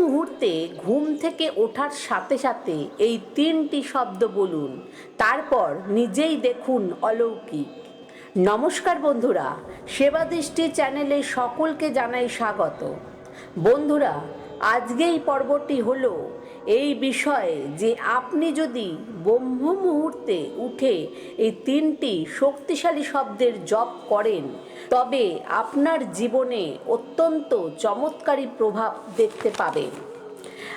মুহূর্তে ঘুম থেকে ওঠার সাথে সাথে এই তিনটি শব্দ বলুন। তারপর নিজেই দেখুন অলৌকিক। নমস্কার বন্ধুরা, সেবা দৃষ্টি চ্যানেলে সকলকে জানাই স্বাগত। বন্ধুরা আজকে এই পর্বটি হলো এই বিষয়ে যে আপনি যদি ব্রহ্ম মুহূর্তে উঠে এই তিনটি শক্তিশালী শব্দের জপ করেন, তবে আপনার জীবনে অত্যন্ত চমৎকারী প্রভাব দেখতে পাবেন।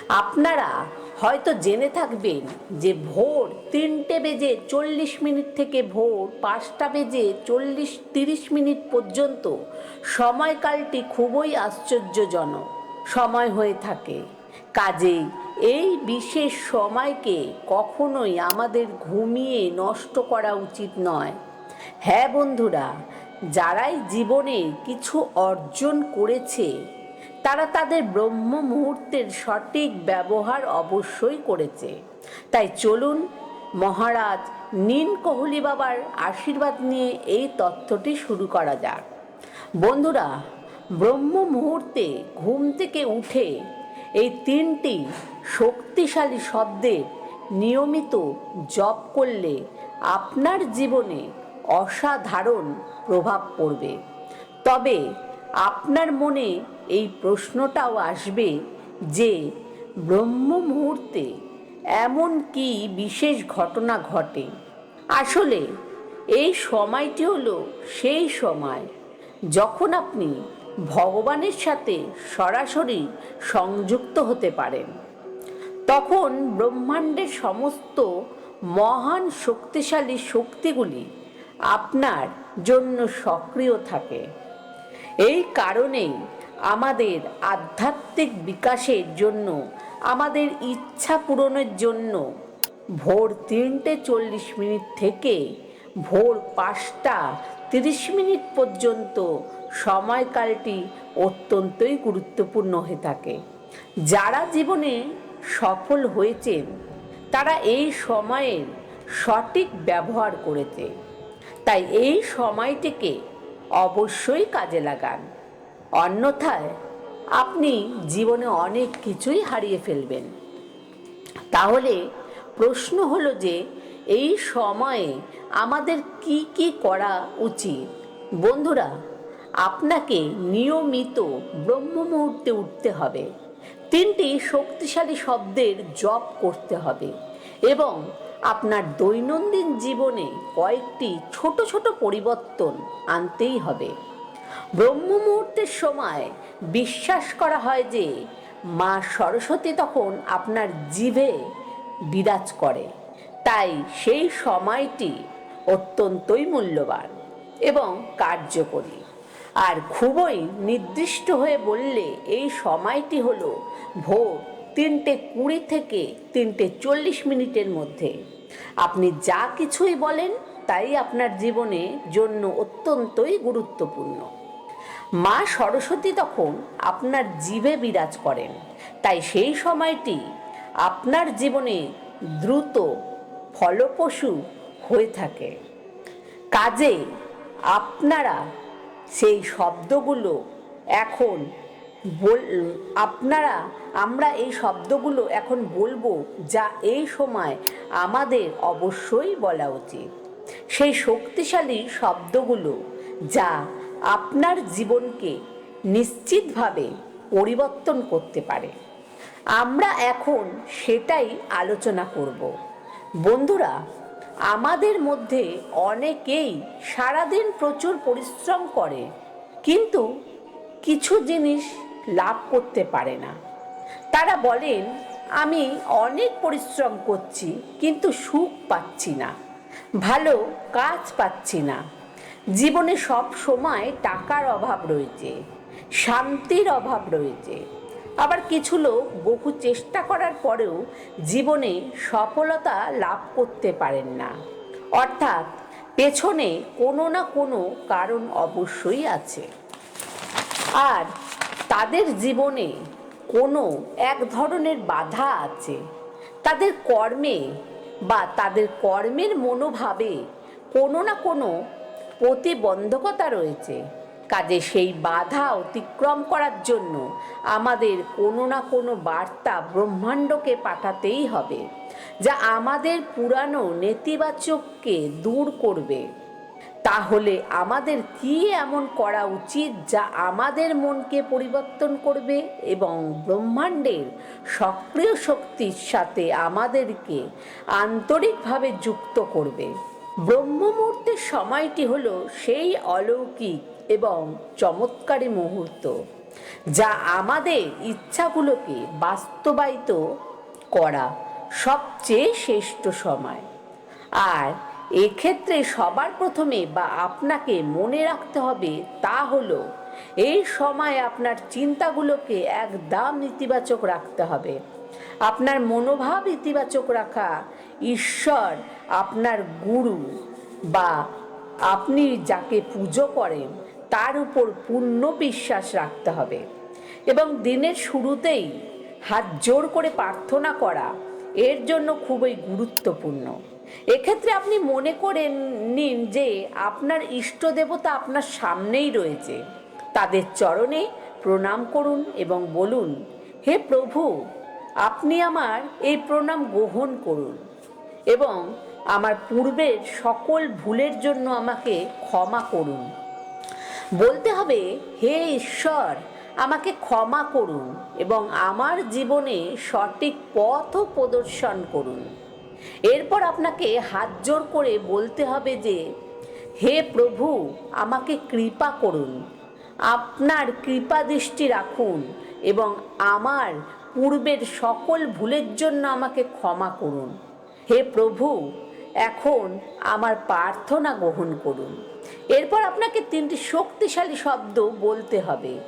আপনারা হয়তো জেনে থাকবেন যে ভোর তিনটে বেজে চল্লিশ মিনিট থেকে ভোর পাঁচটা বেজে চল্লিশ তিরিশ মিনিট পর্যন্ত সময়কালটি খুবই আশ্চর্যজনক। সময় হয়ে থাকে। কাজেই এই বিশেষ সময়কে কখনোই আমাদের ঘুমিয়ে নষ্ট করা উচিত নয়। হ্যাঁ বন্ধুরা, যারাই জীবনে কিছু অর্জন করেছে, তারা তাদের ব্রহ্ম মুহূর্তের সঠিক ব্যবহার অবশ্যই করেছে। তাই চলুন মহারাজ নীন কোহলি বাবার আশীর্বাদ নিয়ে এই তথ্যটি শুরু করা যাক। বন্ধুরা, ব্রহ্ম মুহূর্তে ঘুম থেকে উঠে এই তিনটি শক্তিশালী শব্দের নিয়মিত জপ করলে আপনার জীবনে অসাধারণ প্রভাব পড়বে। তবে আপনার মনে এই প্রশ্নটাও আসবে যে ব্রহ্ম মুহূর্তে এমন কি বিশেষ ঘটনা ঘটে? আসলে এই সময়টি হলো সেই সময় যখন আপনি ভগবানের সাথে সরাসরি সংযুক্ত হতে পারেন। তখন ব্রহ্মাণ্ডের সমস্ত মহান শক্তিশালী শক্তিগুলি আপনার জন্য সক্রিয় থাকে। এই কারণেই আমাদের আধ্যাত্মিক বিকাশের জন্য, আমাদের ইচ্ছা পূরণের জন্য ভোর তিনটে চল্লিশ মিনিট থেকে ভোর পাঁচটা তিরিশ মিনিট পর্যন্ত সময়কালটি অত্যন্তই গুরুত্বপূর্ণ হয়ে থাকে। যারা জীবনে সফল হয়েছেন, তারা এই সময়ের সঠিক ব্যবহার করেছে। তাই এই সময়টিকে অবশ্যই কাজে লাগান। অন্যথায় আপনি জীবনে অনেক কিছুই হারিয়ে ফেলবেন। তাহলে প্রশ্ন হলো যে, এই সময়ে আমাদের কি কি করা উচিত? বন্ধুরা আপনাকে নিয়মিত ব্রহ্ম মুহূর্তে উঠতে হবে। তিনটি শক্তিশালী শব্দের জপ করতে হবে এবং আপনার দৈনন্দিন জীবনে কয়েকটি ছোট ছোট পরিবর্তন আনতেই হবে। ব্রহ্ম মুহূর্তের সময় বিশ্বাস করা হয় যে মা সরস্বতী তখন আপনার জিভে বিরাজ করে। তাই সেই সময়টি অত্যন্তই মূল্যবান এবং কার্যকরী। আর খুবই নির্দিষ্ট হয়ে বললে এই সময়টি হলো ভোর তিনটে কুড়ি থেকে তিনটে চল্লিশ মিনিটের মধ্যে। আপনি যা কিছুই বলেন, তাই আপনার জীবনে জন্য অত্যন্তই গুরুত্বপূর্ণ। মা সরস্বতী তখন আপনার জীবে বিরাজ করেন। তাই সেই সময়টি আপনার জীবনে দ্রুত ফলপ্রসূ হয়ে থাকে। কাজে আপনারা সেই শব্দগুলো এখন বল, আপনারা, আমরা এই শব্দগুলো এখন বলব যা এই সময় আমাদের অবশ্যই বলা উচিত। সেই শক্তিশালী শব্দগুলো যা আপনার জীবনকে নিশ্চিতভাবে পরিবর্তন করতে পারে। আমরা এখন সেটাই আলোচনা করব। বন্ধুরা আমাদের মধ্যে অনেকেই সারাদিন প্রচুর পরিশ্রম করে, কিন্তু কিছু জিনিস লাভ করতে পারে না। তারা বলেন, আমি অনেক পরিশ্রম করছি, কিন্তু সুখ পাচ্ছি না, ভালো কাজ পাচ্ছি না। জীবনে সব সময় টাকার অভাব রয়েছে, শান্তির অভাব রয়েছে আবার কিছু লোক বহু চেষ্টা করার পরেও জীবনে সফলতা লাভ করতে পারেন না। অর্থাৎ পেছনে কোনো না কোনো কারণ অবশ্যই আছে। আর তাদের জীবনে কোনো এক ধরনের বাধা আছে। তাদের কর্মে বা তাদের কর্মের মনোভাবে কোনো না কোনো প্রতিবন্ধকতা রয়েছে। কাজে সেই বাধা অতিক্রম করার জন্য আমাদের কোনো না কোনো বার্তা ব্রহ্মাণ্ডকে পাঠাতেই হবে, যা আমাদের পুরানো নেতিবাচককে দূর করবে। তাহলে আমাদের কি এমন করা উচিত যা আমাদের মনকে পরিবর্তন করবে এবং ব্রহ্মাণ্ডের সক্রিয় শক্তির সাথে আমাদেরকে আন্তরিকভাবে যুক্ত করবে? ব্রহ্ম মুহূর্তের সময়টি হলো সেই অলৌকিক এবং চমৎকারী মুহূর্ত, যা আমাদের ইচ্ছাগুলোকে বাস্তবায়িত করা সবচেয়ে শ্রেষ্ঠ সময়। আর এক্ষেত্রে সবার প্রথমে বা আপনাকে মনে রাখতে হবে তা হলো, এই সময় আপনার চিন্তাগুলোকে একদম ইতিবাচক রাখতে হবে। আপনার মনোভাব ইতিবাচক রাখা। ঈশ্বর আপনার গুরু বা আপনি যাকে পুজো করেন, তার উপর পূর্ণ বিশ্বাস রাখতে হবে। এবং দিনের শুরুতেই হাত জোর করে প্রার্থনা করা, এর জন্য খুবই গুরুত্বপূর্ণ। এক্ষেত্রে আপনি মনে করে নিন যে আপনার ইষ্ট দেবতা আপনার সামনেই রয়েছে। তাদের চরণে প্রণাম করুন এবং বলুন, হে প্রভু আপনি আমার এই প্রণাম গ্রহণ করুন এবং আমার পূর্বের সকল ভুলের জন্য আমাকে ক্ষমা করুন। বলতে হবে, হে ঈশ্বর, আমাকে ক্ষমা করুন এবং আমার জীবনে সঠিক পথও প্রদর্শন করুন। এরপর আপনাকে হাত জোর করে বলতে হবে যে, হে প্রভু, আমাকে কৃপা করুন, আপনার কৃপা দৃষ্টি রাখুন এবং আমার পূর্বের সকল ভুলের জন্য আমাকে ক্ষমা করুন। হে প্রভু, এখন আমার প্রার্থনা গ্রহণ করুন। এরপর আপনাকে তিনটি শক্তিশালী শব্দ বলতে হবে।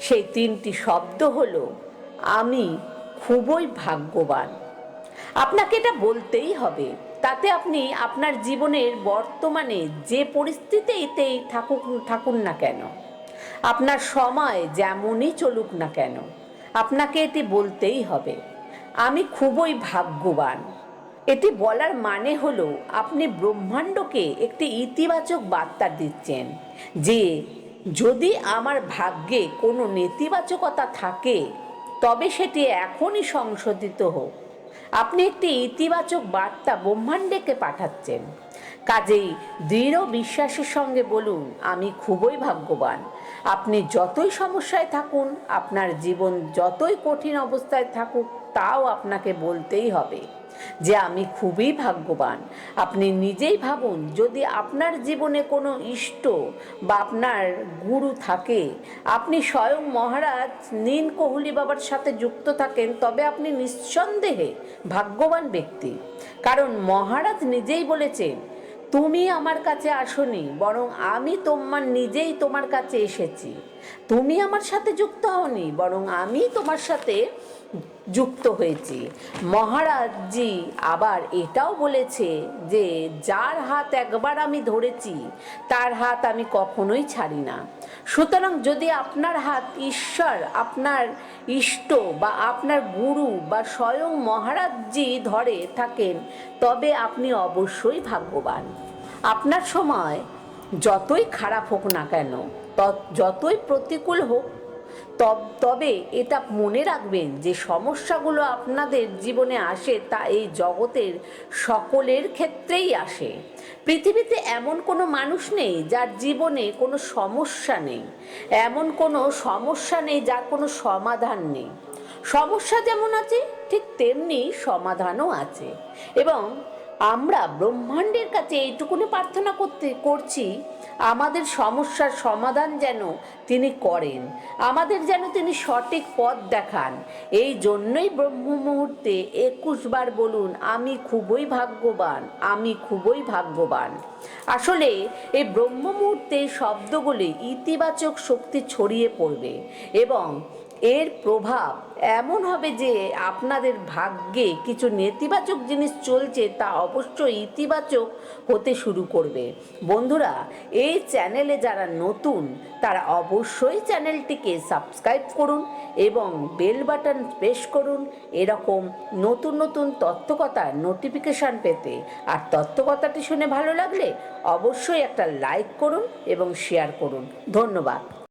সেই তিনটি শব্দ হলো, আমি খুবই ভাগ্যবান। আপনাকে এটা বলতেই হবে। তাতে আপনি আপনার জীবনের বর্তমানে যে পরিস্থিতিতেই থাকুক, থাকুন না কেন। আপনার সময় যেমনই চলুক না কেন। আপনাকে এটি বলতেই হবে। আমি খুবই ভাগ্যবান। এটি বলার মানে হলো, আপনি ব্রহ্মাণ্ডকে একটি ইতিবাচক বার্তা দিচ্ছেন যে, যদি আমার ভাগ্যে কোনো নেতিবাচকতা থাকে, তবে সেটি এখনই সংশোধিত হোক। আপনি একটি ইতিবাচক বার্তা ব্রহ্মাণ্ডকে পাঠাচ্ছেন। কাজেই দৃঢ় বিশ্বাসের সঙ্গে বলুন, আমি খুবই ভাগ্যবান। আপনি যতই সমস্যায় থাকুন, আপনার জীবন যতই কঠিন অবস্থায় থাকুক, তাও আপনাকে বলতেই হবে যে আমি খুবই ভাগ্যবান। আপনি নিজেই ভাবুন, যদি আপনার জীবনে কোনো ইষ্ট বা আপনার গুরু থাকে, আপনি স্বয়ং মহারাজ নীন কোহলি বাবার সাথে যুক্ত থাকেন, তবে আপনি নিঃসন্দেহে ভাগ্যবান ব্যক্তি। কারণ মহারাজ নিজেই বলেছেন তুমি আমার কাছে আসনি, বরং আমি তোমার নিজেই তোমার কাছে এসেছি। তুমি আমার সাথে যুক্ত হওনি, বরং আমি তোমার সাথে যুক্ত হয়েছি। মহারাজজি আবার এটাও বলেছে যে, যার হাত একবার আমি ধরেছি, তার হাত আমি কখনোই ছাড়ি না। সুতরাং যদি আপনার হাত ঈশ্বর, আপনার ইষ্ট বা আপনার গুরু বা স্বয়ং মহারাজজি ধরে থাকেন, তবে আপনি অবশ্যই ভাগ্যবান। আপনার সময় যতই খারাপ হোক না কেন যতই প্রতিকূল হোক তবে এটা মনে রাখবেন যে সমস্যাগুলো আপনাদের জীবনে আসে তা এই জগতের সকলের ক্ষেত্রেই আসে। পৃথিবীতে এমন কোনো মানুষ নেই যার জীবনে কোনো সমস্যা নেই। এমন কোনো সমস্যা নেই যার কোনো সমাধান নেই। সমস্যা যেমন আছে, ঠিক তেমনি সমাধানও আছে। এবং আমরা ব্রহ্মাণ্ডের কাছে এইটুকুনি প্রার্থনা করতে, করছি, আমাদের সমস্যার সমাধান যেন তিনি করেন, আমাদের যেন তিনি সঠিক পথ দেখান। এই জন্যই ব্রহ্ম মুহূর্তে একুশ বার বলুন, আমি খুবই ভাগ্যবান, আমি খুবই ভাগ্যবান। আসলে এই ব্রহ্ম মুহূর্তে শব্দগুলি ইতিবাচক শক্তি ছড়িয়ে পড়বে এবং এর প্রভাব এমন হবে যে আপনাদের ভাগ্যে কিছু নেতিবাচক জিনিস চলছে তা অবশ্যই ইতিবাচক হতে শুরু করবে। বন্ধুরা, এই চ্যানেলে যারা নতুন, তারা অবশ্যই চ্যানেলটিকে সাবস্ক্রাইব করুন এবং বেল বাটন প্রেস করুন। এরকম নতুন নতুন তত্ত্বকথার নোটিফিকেশান পেতে। আর তত্ত্বকথাটি শুনে ভালো লাগলে অবশ্যই একটা লাইক করুন এবং শেয়ার করুন। ধন্যবাদ।